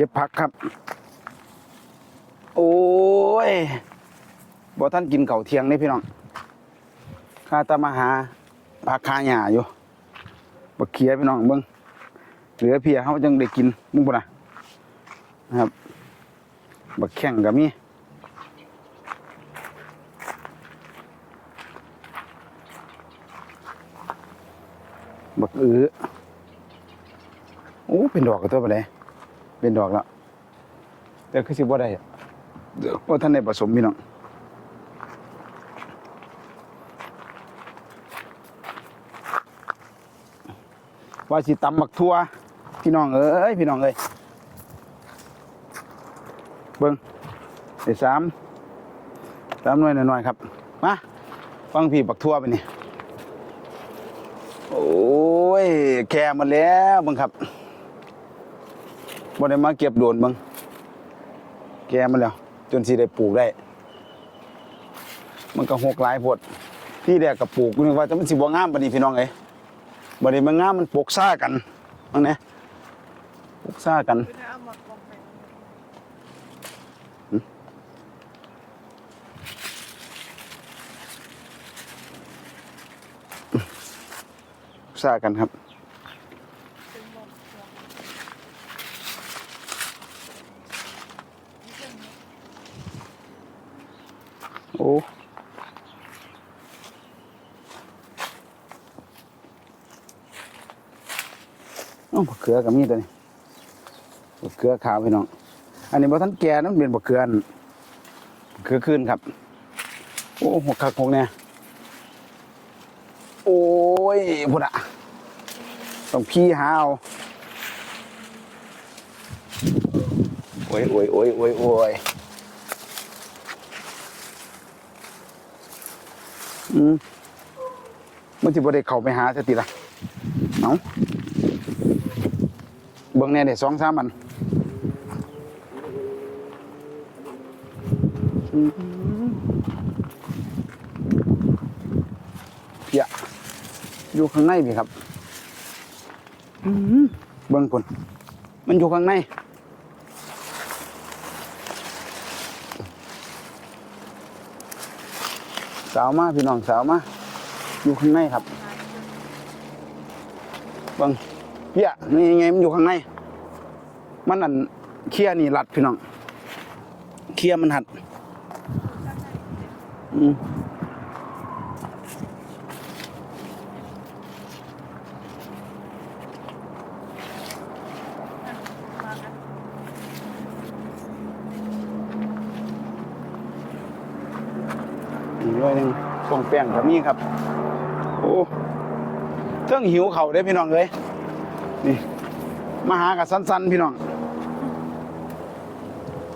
เก็บผักครับ โอ้ยบ่ท่านกินเก่าเทียงนี่พี่น้องข้าตามาหาผักคาหญ้าอยู่บักเขียพี่น้องเบิ่งเหลือเพียเขาจังได้กินมึงบ่นะนะครับบักแข้งก็มีบักอื้อโอ้เป็นดอกกับตัวไปเลย เป็นดอกแล้วแต่คือสิบ่ได้อะเดี๋ยวว่าท่านได้ผสมพี่น้องว่าสิตำบักทั่วพี่น้องเอ้ยพี่น้องเอ้ยเบิ้งเดี๋ยวสามสามหน่วยหน่อยครับมาฟังพี่บักทั่วไปนี่โอ้ยแก่มาแล้วเบังครับ บ่ได้มาเก็บโดนเบังแก่หมาแล้ว จนสิได้ปลูกได้ มันก็หกหลายพดที่แรกก็ปลูกนึกว่าจะมันสิบ่งามปานนี้พี่น้องเอ้ยบัดนี้มันงามมันปลูกซ่ากันอันนี้ปลูกซ่ากันซ่ากันครับ โอ้เอ้าบักเขือกับมีดตัวนี้บักเขือขาวพี่น้อง อันนี้บ่ทันแก่นั่นเป็นบักเขือนบักเขือขึ้นครับ โอ้หกคักหกเนี่ยโอ้ยพุ่นอะต้องพี่หาเอาโอ้ยโอ้ยโอ้ยโอ้ยโอ้ย อืมมันสิบ่ได้เข้าไปหาสติละเอาเบิ่งแน่เด้สองสามอันเพียอยู่ข้างในพี่ครับอืมเบิ่งพุ่นมันอยู่ข้างในาวมาพี่น้องสาวมาอยู่ข้างในครับบังเพี้ยนี่ยังไงมันอยู่ข้างใน มันอันเคี้ยนี่รัดพี่น้องเคี้ยมันหัด อืม หน่อยหนึ่งส่งแป้งกับนี่ครับ โอ้เครื่องหิวเขาได้พี่น้องเลยนี่มาหากับสั้นๆ พี่น้อง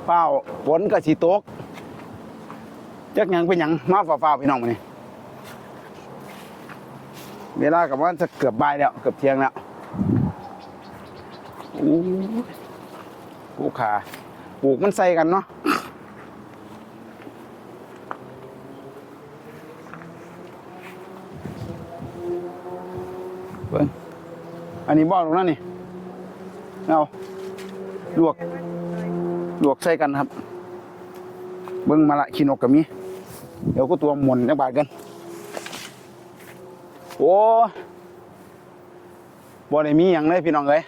เป้าฝนกับสีตกจักยังเป็นยังมาฝ่าๆพี่น้องมานี่เวลากับว่าจะเกือบบ่ายแล้ว เกือบเที่ยงแล้วโอ้ยปลูกขาปลูกมันใส่กันเนาะ เบิ่งอันนี้บ่อตรงนั้นนี่เอาลวก ลวกใส่กันครับ เบิ้งมาละขีนกกับมี เดี๋ยวก็ตัวหมุนจังบาดกัน โอ้บ่ได้มีอย่างเลยพี่น้องเลย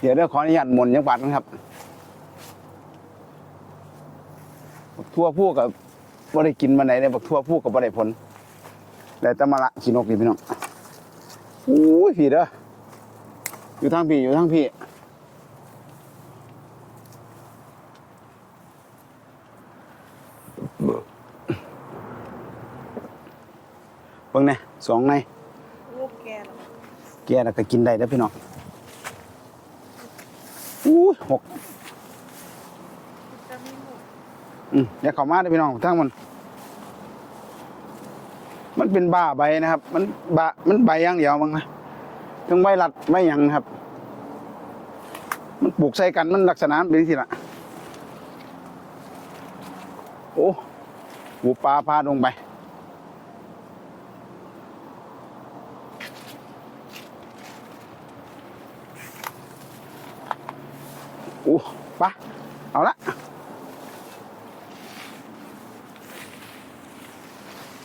เดี๋ยวเดี๋ยวขออนุญาตหมุนจังบาดกันครับ ทั่วผู้กับบ่ได้กินมาไหนเลยบักทั่วผู้กับบ่ได้ผล แล้วแต่มาละขี้นกนี่พี่น้องโอ้ยพี่เด้ออยู่ทางพี่อยู่ทางพี่เบิ่งแหน่ยสองในลูกแกแก่แล้วก็กินได้เด้อพี่น้องอู้หกจะมีหมูอืมอย่าเข้ามาเด้อพี่น้องทั้งมัน เป็นบ้าใบนะครับ มันบามันใบอย่างเดียวมั้งนะถึงใบรัดใบหยังครับ มันปลูกใส่กันมันลักษณะมันเป็นสิละโอ้หูปลาพาลงไปโอ้ปะเอาละ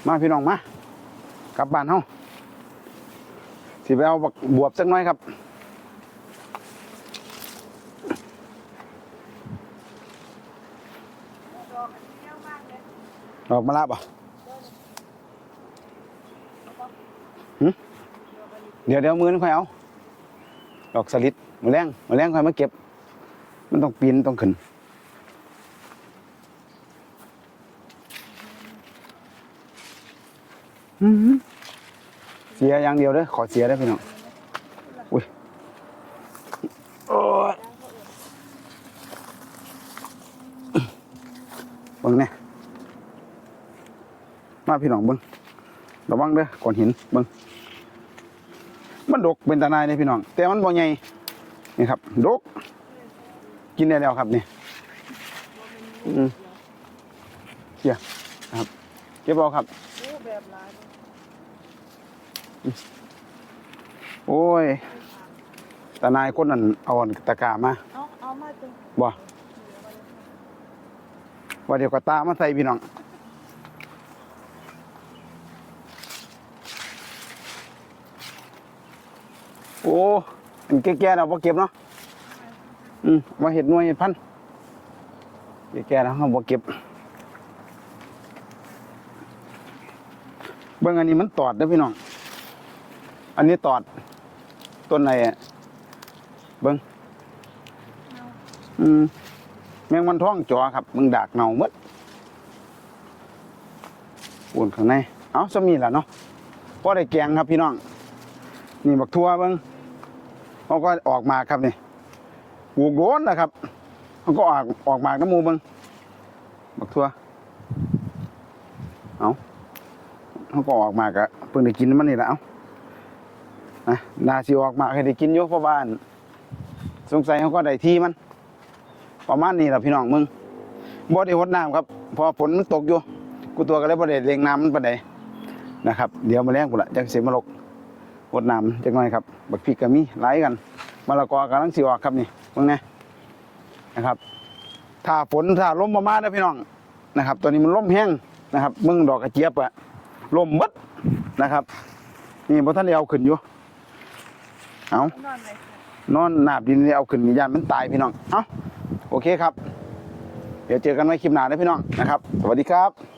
มาพี่น้องมา กลับบ้านเฮาสิไปเอาบักบวบสักหน้อยครับดอกอันนี้เยอะมาลยดอกมะละป่ะเดี๋ยวเดี๋ยวมือนึงค่อยเอา ดอกสลิดมือแรงมือแรงค่อยมาเก็บ มันต้องปีนต้องขึ้น อื้อหือ เสียอย่างเดียวเด้อขอเสียได้พี่น้องอุ้ยโอ้ยเบิ่งเนี่ยมาพี่น้องเบิ่งระวังเด้อก้อนหินเบิ่งมันดกเป็นตาหนายเลยพี่น้อง แต่มันบ่ใหญ่นี่ครับดก กินได้แล้วครับนี่อืมเขี่ยครับเก็บเอาครับแบบหลาย โอ้ยตาหนายคนนั้นเอาตะกร้ามาเอาเอามาจนบ่ว่าเดี๋ยวก็ตามาใส่พี่น้องโอ้อันแก่ๆเราบ่เก็บเนาะอืมมาเห็ดหน่วยเห็ดพันธุ์แก่ๆแล้วเราบ่เก็บเบิ่งอันนี้มันตอดเด้อพี่น้อง อันนี้ตอดต้นไหนอะเบิ่งอืมแมงวันท้องจอครับมึงดากเน่าหมดอุ่นข้างในเอาสมีแล่ะเนาะพอได้แกงครับพี่น้อง นี่บักทั่วเบิ้งเขาก็ออกมาครับนี่ปลูกโดนนะครับเขาก็ออกออกมาน้ำมูเบิ้งบักทั่วเอาเขาก็ออกมากะเพิ่งได้กินมันนี่แหละเอา นะนาสิออกมาให้ได้กินอยู่เพราะบ้าน สงสัยเขาก็ได้ที่มัน ประมาณนี้แหละพี่น้องมึงบ่ได้หดน้ำครับพอฝนมันตกอยู่ กูตัวก็เลยบ่ได้เลี้ยงน้ำมันปานใดนะครับ เดี๋ยวมาแล้งกูละจักสิมาลกหดน้ำจักหน่อยครับ บักพริกก็มีหลายกันมะละกอกำลังสิออกครับนี่มึงไงนะครับ ถ้าฝนถ้าลมมามาเด้พี่น้องนะครับ ตอนนี้มันลมแห้งนะครับ มึงดอกกระเจี๊ยบอะลมหมดนะครับ นี่บ่ทันได้เอาขึ้นอยู่ เอานอนหนาบดินนี่เอาขึ้นมียานมันตายพี่น้อง เอ้าโอเคครับ เดี๋ยวเจอกันใหม่คลิปหน้านะพี่น้องนะครับ สวัสดีครับ